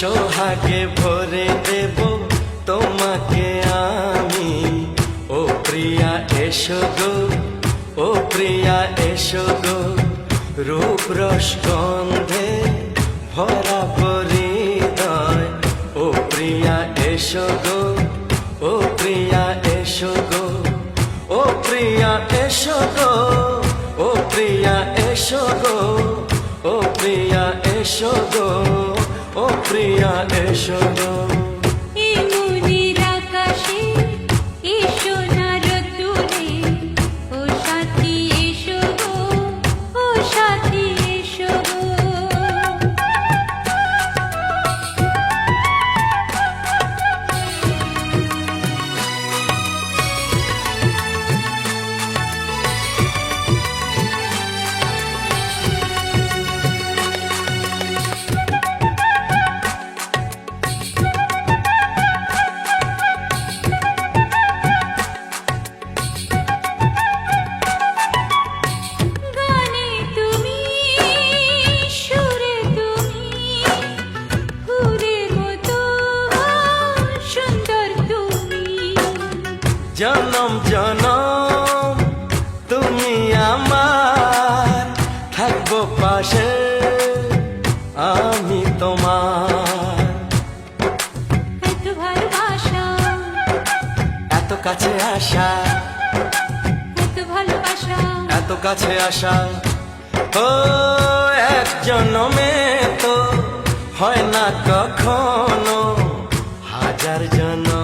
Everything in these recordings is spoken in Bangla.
সোহাগে ভরে দেব তোমাকে আমি। ও প্রিয়া, এসো গো। ও প্রিয়া, এসো গো। রূপ রস গন্ধে ভরা পরিদয়। ও প্রিয়া, এসো গো। ও প্রিয়া, এসো গো। ও প্রিয়া, এসো গো। ও প্রিয়া, এসো গো। ও প্রিয়া, এসো গো। ও প্রিয়া এসো জনম জনম তুমি আমার। থাকব পাশে আমি তোমার। এত ভালোবাসা। এত কাছে আসা। এত ভালোবাসা। এত কাছে আসা। ও এক জনমে তো হয় না কখনো হাজার জনমের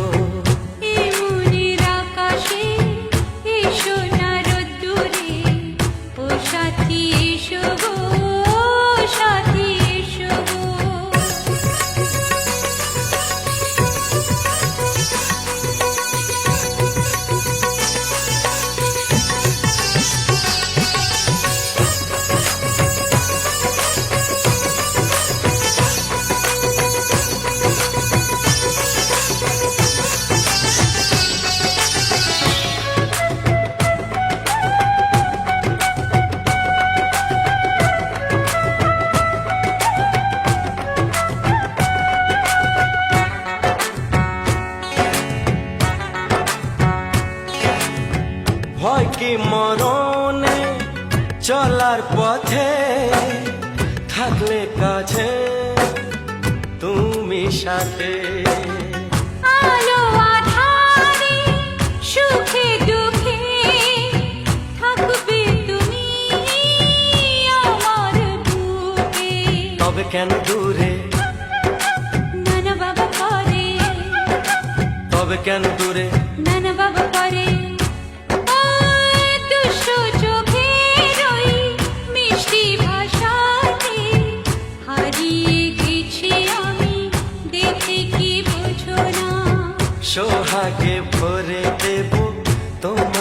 ভয় কি মরণে চলার পথে থাকলে কাছে তুমি সাথে। তবে কেন দূরে? নানা বাবা করে তবে কেন দূরে? নানা বাবা করে তোমাকে